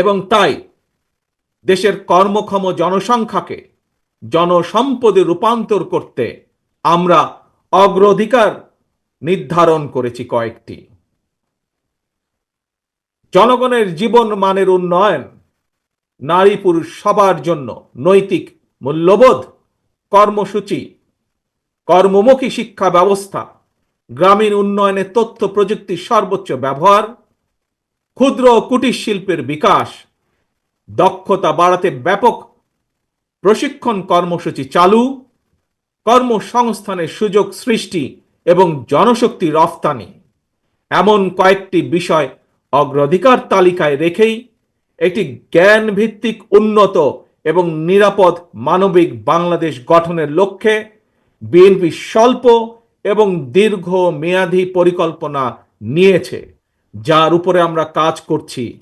এবং তাই দেশের কর্মক্ষম জনসংখ্যাকে জনসম্পদে রূপান্তর করতে আমরা অগ্রাধিকার নির্ধারণ করেছি কয়েকটি। জনগণের জীবন মানের উন্নয়ন, নারী পুরুষ সবার জন্য নৈতিক মূল্যবোধ, কর্মসূচি, কর্মমুখী শিক্ষা ব্যবস্থা, গ্রামীণ উন্নয়নে তথ্য প্রযুক্তির সর্বোচ্চ ব্যবহার ক্ষুদ্র কুটির শিল্পের বিকাশ। দক্ষতা বাড়াতে ব্যাপক প্রশিক্ষণ কর্মসূচি চালু। কর্মসংস্থানের সুযোগ সৃষ্টি এবং জনশক্তি রফতানি। এমন কয়েকটি বিষয় অগ্রাধিকার তালিকায় রেখেই একটি জ্ঞান ভিত্তিক উন্নত এবং নিরাপদ মানবিক বাংলাদেশ গঠনের লক্ষ্যে বিএনপি স্বল্প এবং দীর্ঘ মেয়াদী পরিকল্পনা নিয়েছে। যার উপরে আমরা কাজ করছি।